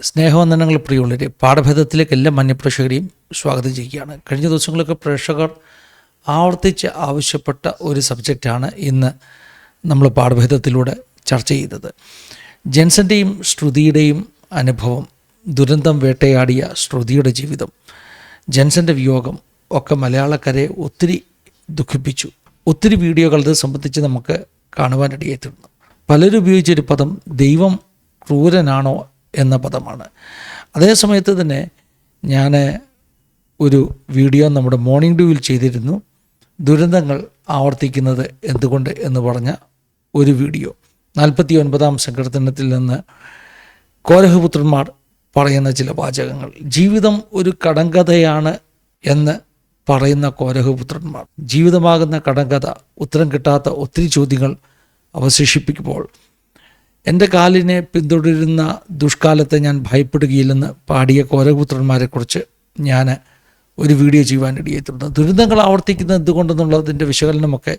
സ്നേഹവന്ദനങ്ങൾ പ്രിയമുള്ളവരെ പാഠഭേദത്തിലേക്ക് എല്ലാ മന്യപ്രേക്ഷകരെയും സ്വാഗതം ചെയ്യുകയാണ്. കഴിഞ്ഞ ദിവസങ്ങളൊക്കെ പ്രേക്ഷകർ ആവർത്തിച്ച് ആവശ്യപ്പെട്ട ഒരു സബ്ജക്റ്റാണ് ഇന്ന് നമ്മൾ പാഠഭേദത്തിലൂടെ ചർച്ച ചെയ്തത്. ജെൻസന്റെയും ശ്രുതിയുടെയും അനുഭവം ദുരന്തം വേട്ടയാടിയ ശ്രുതിയുടെ ജീവിതം ജെൻസന്റെ വിയോഗം ഒക്കെ മലയാളക്കാരെ ഒത്തിരി ദുഃഖിപ്പിച്ചു. ഒത്തിരി വീഡിയോകൾ ഇത് സംബന്ധിച്ച് നമുക്ക് കാണുവാനിടയായിത്തീർന്നു. പലരും ഉപയോഗിച്ചൊരു പദം ദൈവം ക്രൂരനാണോ എന്ന പദമാണ്. അതേ സമയത്ത് തന്നെ ഞാൻ ഒരു വീഡിയോ നമ്മുടെ മോർണിംഗ് ഡ്യൂവിൽ ചെയ്തിരുന്നു. ദുരന്തങ്ങൾ ആവർത്തിക്കുന്നത് എന്തുകൊണ്ട് എന്ന് പറഞ്ഞ ഒരു വീഡിയോ. നാൽപ്പത്തി ഒൻപതാം സങ്കീർത്തനത്തിൽ നിന്ന് കോരഹപുത്രന്മാർ പറയുന്ന ചില വാചകങ്ങൾ. ജീവിതം ഒരു കടങ്കഥയാണ് എന്ന് പറയുന്ന കോരഹപുത്രന്മാർ. ജീവിതമാകുന്ന കടങ്കഥ ഉത്തരം കിട്ടാത്ത ഒത്തിരി ചോദ്യങ്ങൾ അവശേഷിപ്പിക്കുമ്പോൾ എന്റെ കാലിനെ പിന്തുടരുന്ന ദുഷ്കാലത്തെ ഞാൻ ഭയപ്പെടുകയില്ലെന്ന് പാടിയ കോരപുത്രന്മാരെക്കുറിച്ച് ഞാൻ ഒരു വീഡിയോ ചെയ്യുവാനിടയെത്തുന്നു ദുരിതങ്ങൾ ആവർത്തിക്കുന്നത് എന്തുകൊണ്ടെന്നുള്ളതിന്റെ വിശകലനമൊക്കെ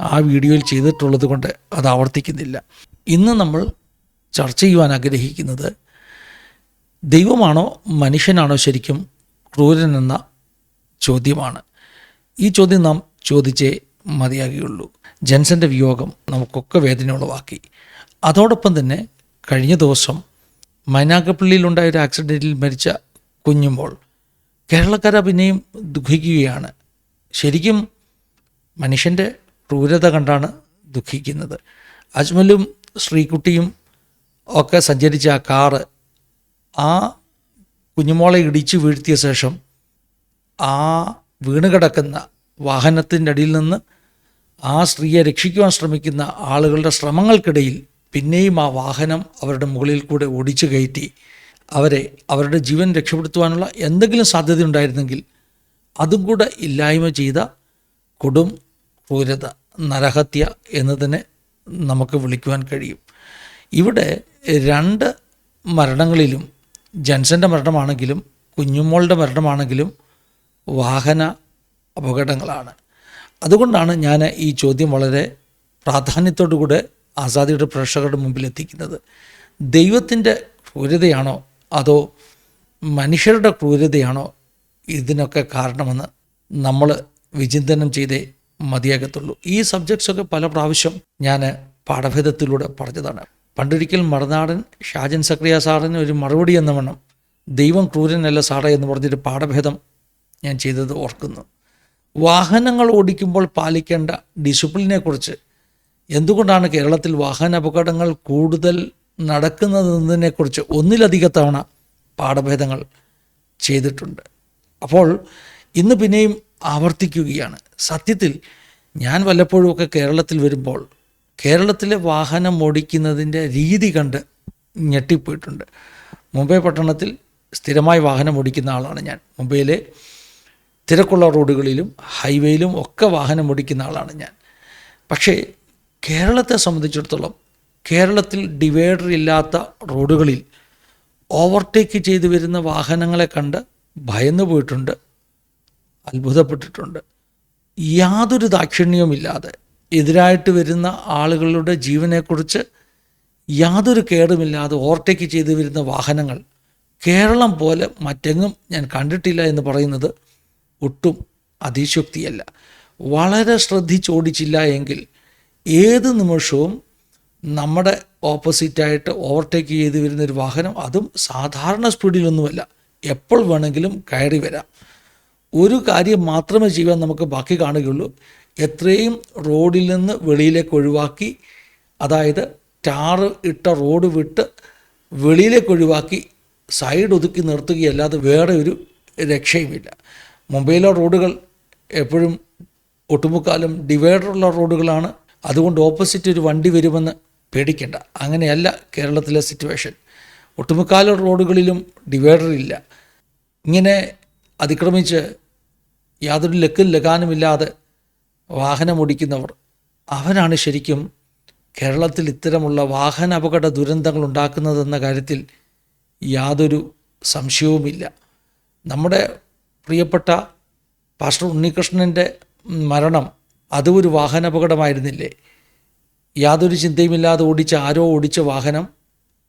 ആ വീഡിയോയിൽ ചെയ്തിട്ടുള്ളത് കൊണ്ട് അത് ആവർത്തിക്കുന്നില്ല. ഇന്ന് നമ്മൾ ചർച്ച ചെയ്യുവാൻ ആഗ്രഹിക്കുന്നത് ദൈവമാണോ മനുഷ്യനാണോ ശരിക്കും ക്രൂരൻ എന്ന ചോദ്യമാണ്. ഈ ചോദ്യം നാം ചോദിച്ചേ മതിയാകുകയുള്ളൂ. ജെൻസന്റെ വിയോഗം നമുക്കൊക്കെ വേദന ഉളവാക്കി അതോടൊപ്പം തന്നെ കഴിഞ്ഞ ദിവസം മൈനാഗപ്പള്ളിയിലുണ്ടായ ഒരു ആക്സിഡന്റിൽ മരിച്ച കുഞ്ഞുമ്പോൾ കേരളക്കാർ പിന്നെയും ദുഃഖിക്കുകയാണ്. ശരിക്കും മനുഷ്യന്റെ ക്രൂരത കണ്ടാണ് ദുഃഖിക്കുന്നത്. അജ്മലും ശ്രീകുട്ടിയും ഒക്കെ സഞ്ചരിച്ച ആ കാറ് ആ കുഞ്ഞുമോളെ ഇടിച്ചു വീഴ്ത്തിയ ശേഷം ആ വീണ് കിടക്കുന്ന വാഹനത്തിന്റെ അടിയിൽ നിന്ന് ആ സ്ത്രീയെ രക്ഷിക്കുവാൻ ശ്രമിക്കുന്ന ആളുകളുടെ ശ്രമങ്ങൾക്കിടയിൽ പിന്നെയും ആ വാഹനം അവരുടെ മുകളിൽ കൂടെ ഓടിച്ചു കയറ്റി. അവരെ അവരുടെ ജീവൻ രക്ഷപ്പെടുത്തുവാനുള്ള എന്തെങ്കിലും സാധ്യത ഉണ്ടായിരുന്നെങ്കിൽ അതും കൂടെ ഇല്ലായ്മ ചെയ്ത കൊടും ക്രൂരത നരഹത്യ എന്ന് തന്നെ നമുക്ക് വിളിക്കുവാൻ കഴിയും. ഇവിടെ രണ്ട് മരണങ്ങളിലും ജൻസന്റെ മരണമാണെങ്കിലും കുഞ്ഞുമോളുടെ മരണമാണെങ്കിലും വാഹന അപകടങ്ങളാണ്. അതുകൊണ്ടാണ് ഞാൻ ഈ ചോദ്യം വളരെ പ്രാധാന്യത്തോടുകൂടെ ആസാദിയുടെ പ്രേക്ഷകരുടെ മുമ്പിൽ എത്തിക്കുന്നത് ദൈവത്തിന്റെ ക്രൂരതയാണോ അതോ മനുഷ്യരുടെ ക്രൂരതയാണോ ഇതിനൊക്കെ കാരണമെന്ന് നമ്മൾ വിചിന്തനം ചെയ്തേ മതിയാകത്തുള്ളൂ. ഈ സബ്ജക്ട്സൊക്കെ പല പ്രാവശ്യം ഞാൻ പാഠഭേദത്തിലൂടെ പറഞ്ഞതാണ്. പണ്ടൊരിക്കൽ മറുനാടൻ ഷാജൻ സക്രിയ സാറിന് ഒരു മറുപടി എന്ന വണ്ണം ദൈവം ക്രൂരനല്ല സാറേ എന്ന് പറഞ്ഞൊരു പാഠഭേദം ഞാൻ ചെയ്തത് ഓർക്കുന്നു. വാഹനങ്ങൾ ഓടിക്കുമ്പോൾ പാലിക്കേണ്ട ഡിസിപ്ലിനെക്കുറിച്ച് എന്തുകൊണ്ടാണ് കേരളത്തിൽ വാഹന അപകടങ്ങൾ കൂടുതൽ നടക്കുന്നതെന്നതിനെക്കുറിച്ച് ഒന്നിലധികം തവണ പാഠഭേദങ്ങൾ ചെയ്തിട്ടുണ്ട്. അപ്പോൾ ഇന്ന് പിന്നെയും ആവർത്തിക്കുകയാണ്. സത്യത്തിൽ ഞാൻ വല്ലപ്പോഴുമൊക്കെ കേരളത്തിൽ വരുമ്പോൾ കേരളത്തിലെ വാഹനം ഓടിക്കുന്നതിന്റെ രീതി കണ്ട് ഞെട്ടിപ്പോയിട്ടുണ്ട്. മുംബൈ പട്ടണത്തിൽ സ്ഥിരമായി വാഹനം ഓടിക്കുന്ന ആളാണ് ഞാൻ. മുംബൈയിലെ തിരക്കുള്ള റോഡുകളിലും ഹൈവേയിലും ഒക്കെ വാഹനം ഓടിക്കുന്ന ആളാണ് ഞാൻ. പക്ഷേ കേരളത്തെ സംബന്ധിച്ചിടത്തോളം കേരളത്തിൽ ഡിവൈഡർ ഇല്ലാത്ത റോഡുകളിൽ ഓവർടേക്ക് ചെയ്തു വരുന്ന വാഹനങ്ങളെ കണ്ട് ഭയന്നു പോയിട്ടുണ്ട് അത്ഭുതപ്പെട്ടിട്ടുണ്ട്. യാതൊരു ദാക്ഷിണ്യവുമില്ലാതെ എതിരായിട്ട് വരുന്ന ആളുകളുടെ ജീവനെക്കുറിച്ച് യാതൊരു കേടുമില്ലാതെ ഓവർടേക്ക് ചെയ്തു വരുന്ന വാഹനങ്ങൾ കേരളം പോലെ മറ്റെങ്ങും ഞാൻ കണ്ടിട്ടില്ല എന്ന് പറയുന്നത് ഒട്ടും അതിശോക്തിയല്ല വളരെ ശ്രദ്ധിച്ചോടിച്ചില്ല എങ്കിൽ ഏത് നിമിഷവും നമ്മുടെ ഓപ്പോസിറ്റായിട്ട് ഓവർടേക്ക് ചെയ്ത് വരുന്ന ഒരു വാഹനം അതും സാധാരണ സ്പീഡിലൊന്നുമല്ല. എപ്പോൾ വേണമെങ്കിലും കയറി വരാം. ഒരു കാര്യം മാത്രമേ ചെയ്യാൻ നമുക്ക് ബാക്കി കാണുകയുള്ളൂ. എത്രയും റോഡിൽ നിന്ന് വെളിയിലേക്ക് ഒഴിവാക്കി അതായത് ടാറ് ഇട്ട റോഡ് വിട്ട് വെളിയിലേക്ക് ഒഴിവാക്കി സൈഡ് ഒതുക്കി നിർത്തുകയല്ലാതെ വേറെ ഒരു രക്ഷയുമില്ല. മുംബൈയിലെ റോഡുകൾ എപ്പോഴും ഒട്ടുമുക്കാലും ഡിവൈഡറുള്ള റോഡുകളാണ്. അതുകൊണ്ട് ഓപ്പോസിറ്റ് ഒരു വണ്ടി വരുമെന്ന് പേടിക്കേണ്ട. അങ്ങനെയല്ല കേരളത്തിലെ സിറ്റുവേഷൻ ഒട്ടുമുക്കാല റോഡുകളിലും ഡിവൈഡർ ഇല്ല. ഇങ്ങനെ അതിക്രമിച്ച് യാതൊരു ലക്കും ലഗാനുമില്ലാതെ വാഹനം ഓടിക്കുന്നവർ. അവരാണ് ശരിക്കും കേരളത്തിൽ ഇത്തരമുള്ള വാഹന അപകട ദുരന്തങ്ങൾ ഉണ്ടാക്കുന്നതെന്ന കാര്യത്തിൽ യാതൊരു സംശയവുമില്ല. നമ്മുടെ പ്രിയപ്പെട്ട പാസ്റ്റർ ഉണ്ണികൃഷ്ണന്റെ മരണം അതും ഒരു വാഹനാപകടമായിരുന്നില്ലേ? യാതൊരു ചിന്തയുമില്ലാതെ ഓടിച്ച ആരോ ഓടിച്ച വാഹനം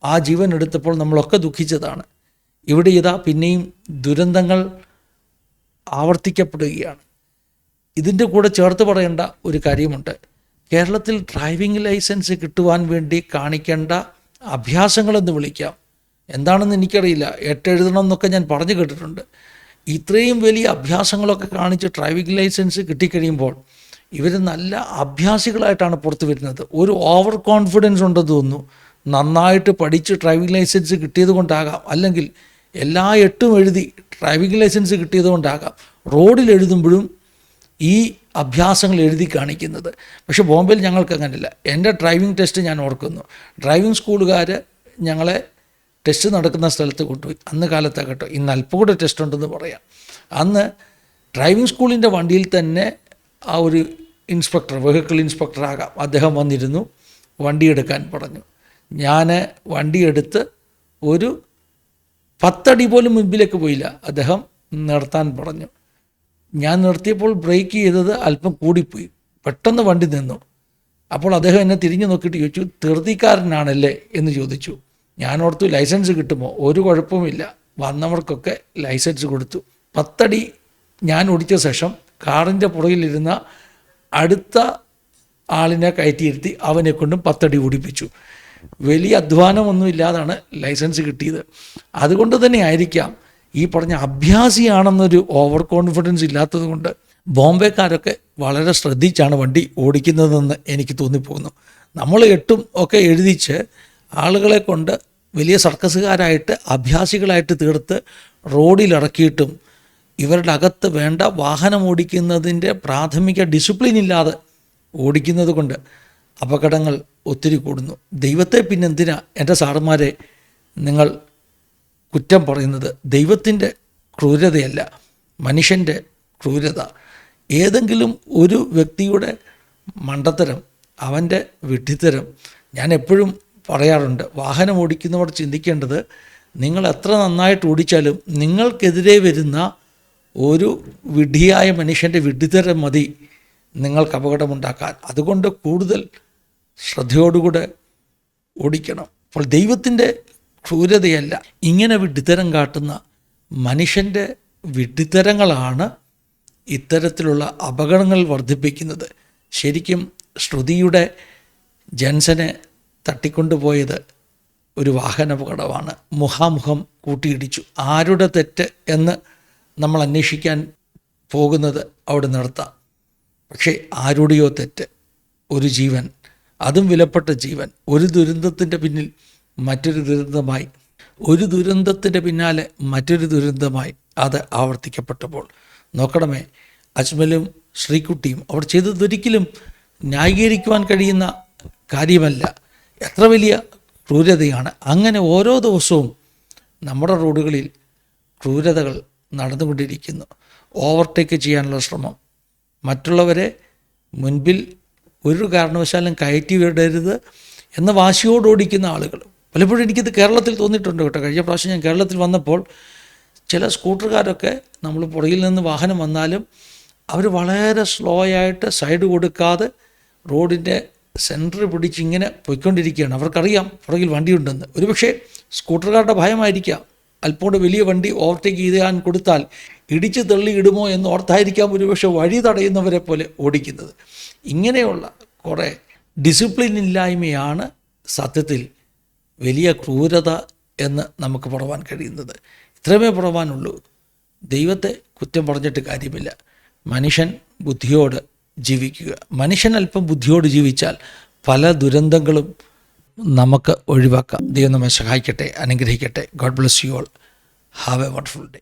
ആ ജീവൻ എടുത്തപ്പോൾ നമ്മളൊക്കെ ദുഃഖിച്ചതാണ്. ഇവിടെ ഇതാ പിന്നെയും ദുരന്തങ്ങൾ ആവർത്തിക്കപ്പെടുകയാണ്. ഇതിന്റെ കൂടെ ചേർത്ത് പറയേണ്ട ഒരു കാര്യമുണ്ട്. കേരളത്തിൽ ഡ്രൈവിംഗ് ലൈസൻസ് കിട്ടുവാൻ വേണ്ടി കാണിക്കേണ്ട അഭ്യാസങ്ങളെന്ന് വിളിക്കാം. എന്താണെന്ന് എനിക്കറിയില്ല. എട്ടെഴുതണം എന്നൊക്കെ ഞാൻ പറഞ്ഞു കേട്ടിട്ടുണ്ട്. ഇത്രയും വലിയ അഭ്യാസങ്ങളൊക്കെ കാണിച്ച് ഡ്രൈവിംഗ് ലൈസൻസ് കിട്ടിക്കഴിയുമ്പോൾ ഇവർ നല്ല അഭ്യാസികളായിട്ടാണ് പുറത്തു വരുന്നത്. ഒരു ഓവർ കോൺഫിഡൻസ് ഉണ്ടെന്ന് തോന്നുന്നു. നന്നായിട്ട് പഠിച്ച് ഡ്രൈവിംഗ് ലൈസൻസ് കിട്ടിയത് കൊണ്ടാകാം. അല്ലെങ്കിൽ എല്ലാ എട്ടും എഴുതി ഡ്രൈവിംഗ് ലൈസൻസ് കിട്ടിയത് കൊണ്ടാകാം. റോഡിൽ എഴുതുമ്പോഴും ഈ അഭ്യാസങ്ങൾ എഴുതി കാണിക്കുന്നത്. പക്ഷേ ബോംബെയിൽ ഞങ്ങൾക്ക് അങ്ങനെയല്ല. എന്റെ ഡ്രൈവിംഗ് ടെസ്റ്റ് ഞാൻ ഓർക്കുന്നു. ഡ്രൈവിംഗ് സ്കൂളുകാർ ഞങ്ങളെ ടെസ്റ്റ് നടക്കുന്ന സ്ഥലത്ത് കൊണ്ടുപോയി. അന്ന് കാലത്തെ കേട്ടോ ഇന്ന് അല്പം കൂടെ ടെസ്റ്റ് ഉണ്ടെന്ന് പറയാം. അന്ന് ഡ്രൈവിംഗ് സ്കൂളിന്റെ വണ്ടിയിൽ തന്നെ ആ ഒരു ഇൻസ്പെക്ടർ വെഹിക്കിൾ ഇൻസ്പെക്ടറാകാം അദ്ദേഹം വന്നിരുന്നു വണ്ടി എടുക്കാൻ പറഞ്ഞു. ഞാൻ വണ്ടിയെടുത്ത് ഒരു പത്തടി പോലും മുൻപിലേക്ക് പോയില്ല അദ്ദേഹം നിർത്താൻ പറഞ്ഞു. ഞാൻ നിർത്തിയപ്പോൾ ബ്രേക്ക് ചെയ്തത് അല്പം കൂടിപ്പോയി പെട്ടെന്ന് വണ്ടി നിന്നു. അപ്പോൾ അദ്ദേഹം എന്നെ തിരിഞ്ഞു നോക്കിയിട്ട് ചോദിച്ചു ധൃതിക്കാരനാണല്ലേ എന്ന് ചോദിച്ചു. ഞാൻ ഓർത്തു ലൈസൻസ് കിട്ടുമോ? ഒരു കുഴപ്പവുമില്ല. വന്നവർക്കൊക്കെ ലൈസൻസ് കൊടുത്തു. പത്തടി ഞാൻ ഓടിച്ച ശേഷം കാറിന്റെ പുറകിലിരുന്ന അടുത്ത ആളിനെ കയറ്റിയിരുത്തി അവനെ കൊണ്ടും പത്തടി ഓടിപ്പിച്ചു. വലിയ അധ്വാനമൊന്നും ഇല്ലാതാണ് ലൈസൻസ് കിട്ടിയത്. അതുകൊണ്ട് തന്നെ ആയിരിക്കാം ഈ പറഞ്ഞ അഭ്യാസിയാണെന്നൊരു ഓവർ കോൺഫിഡൻസ് ഇല്ലാത്തത് കൊണ്ട് ബോംബെക്കാരൊക്കെ വളരെ ശ്രദ്ധിച്ചാണ് വണ്ടി ഓടിക്കുന്നതെന്ന് എനിക്ക് തോന്നിപ്പോകുന്നു. നമ്മൾ എട്ടും ഒക്കെ എഴുതിച്ച് ആളുകളെ കൊണ്ട് വലിയ സർക്കസുകാരായിട്ട് അഭ്യാസികളായിട്ട് തീർത്ത് റോഡിലിറക്കിയിട്ടും ഇവരുടെ അകത്ത് വേണ്ട വാഹനം ഓടിക്കുന്നതിന്റെ പ്രാഥമിക ഡിസിപ്ലിൻ ഇല്ലാതെ ഓടിക്കുന്നത് കൊണ്ട് അപകടങ്ങൾ ഒത്തിരി കൂടുന്നു. ദൈവത്തെ പിന്നെന്തിനാ എന്റെ സാറുമാരെ നിങ്ങൾ കുറ്റം പറയുന്നത്? ദൈവത്തിന്റെ ക്രൂരതയല്ല മനുഷ്യന്റെ ക്രൂരത. ഏതെങ്കിലും ഒരു വ്യക്തിയുടെ മണ്ടത്തരം അവന്റെ വിഡ്ഢിത്തരം ഞാൻ എപ്പോഴും പറയാറുണ്ട്. വാഹനം ഓടിക്കുന്നവർ ചിന്തിക്കേണ്ടത് നിങ്ങൾ എത്ര നന്നായിട്ട് ഓടിച്ചാലും നിങ്ങൾക്കെതിരെ വരുന്ന ഒരു വിഡ്ഢിയായ മനുഷ്യന്റെ വിഡ്ഢിത്തരം മതി നിങ്ങൾക്ക് അപകടമുണ്ടാക്കാൻ. അതുകൊണ്ട് കൂടുതൽ ശ്രദ്ധയോടുകൂടെ ഓടിക്കണം. അപ്പോൾ ദൈവത്തിന്റെ ക്രൂരതയല്ല ഇങ്ങനെ വിഡ്ഢിത്തരം കാട്ടുന്ന മനുഷ്യന്റെ വിഡ്ഢിത്തരങ്ങളാണ് ഇത്തരത്തിലുള്ള അപകടങ്ങൾ വർദ്ധിപ്പിക്കുന്നത്. ശരിക്കും ശ്രുതിയുടെ ജൻസനെ തട്ടിക്കൊണ്ടുപോയത് ഒരു വാഹനാപകടമാണ്. മുഖാമുഖം കൂട്ടിയിടിച്ചു. ആരുടെ തെറ്റ് എന്ന് നമ്മൾ അന്വേഷിക്കാൻ പോകുന്നത് അവിടെ നിർത്താം പക്ഷേ ആരുടെയോ തെറ്റ്. ഒരു ജീവൻ. അതും വിലപ്പെട്ട ജീവൻ. ഒരു ദുരന്തത്തിന്റെ പിന്നിൽ മറ്റൊരു ദുരന്തമായി. ഒരു ദുരന്തത്തിന്റെ പിന്നാലെ മറ്റൊരു ദുരന്തമായി അത് ആവർത്തിക്കപ്പെട്ടപ്പോൾ. നോക്കണമേ അജ്മലും ശ്രീകുട്ടിയും അവർ ചെയ്തതൊരിക്കലും ന്യായീകരിക്കുവാൻ കഴിയുന്ന കാര്യമല്ല. എത്ര വലിയ ക്രൂരതയാണ്. അങ്ങനെ ഓരോ ദിവസവും നമ്മുടെ റോഡുകളിൽ ക്രൂരതകൾ നടന്നുകൊണ്ടിരിക്കുന്നു. ഓവർടേക്ക് ചെയ്യാനുള്ള ശ്രമം. മറ്റുള്ളവരെ മുൻപിൽ ഒരു കാരണവശാലും കയറ്റി വിടരുത് എന്ന വാശിയോട് ഓടിക്കുന്ന ആളുകൾ. പലപ്പോഴും എനിക്കിത് കേരളത്തിൽ തോന്നിയിട്ടുണ്ട് കേട്ടോ. കഴിഞ്ഞ പ്രാവശ്യം ഞാൻ കേരളത്തിൽ വന്നപ്പോൾ ചില സ്കൂട്ടർകാരൊക്കെ നമ്മൾ പുറകിൽ നിന്ന് വാഹനം വന്നാലും അവർ വളരെ സ്ലോ ആയിട്ട് സൈഡ് കൊടുക്കാതെ റോഡിന്റെ സെന്റർ പിടിച്ച് ഇങ്ങനെ പോയിക്കൊണ്ടിരിക്കുകയാണ്. അവർക്കറിയാം പുറകിൽ വണ്ടിയുണ്ടെന്ന്. ഒരുപക്ഷെ സ്കൂട്ടർകാരുടെ ഭയമായിരിക്കാം. അല്പം വലിയ വണ്ടി ഓവർടേക്ക് ചെയ്യാൻ കൊടുത്താൽ ഇടിച്ച് തള്ളി ഇടുമോ എന്ന് ഓർത്തായിരിക്കാം ഒരുപക്ഷെ വഴി തടയുന്നവരെ പോലെ ഓടിക്കുന്നത്. ഇങ്ങനെയുള്ള കുറേ ഡിസിപ്ലിൻ ഇല്ലായ്മയാണ് സത്യത്തിൽ വലിയ ക്രൂരത എന്ന് നമുക്ക് പറവാൻ കഴിയുന്നത്. ഇത്രമേ പറവാനുള്ളൂ ദൈവത്തെ കുറ്റം പറഞ്ഞിട്ട് കാര്യമില്ല. മനുഷ്യൻ ബുദ്ധിയോട് ജീവിക്കുക. മനുഷ്യൻ അല്പം ബുദ്ധിയോട് ജീവിച്ചാൽ പല ദുരന്തങ്ങളും നമുക്ക് ഒഴിവാക്കാം. ദൈവം നമ്മെ സഹായിക്കട്ടെ അനുഗ്രഹിക്കട്ടെ. God bless you all have a wonderful day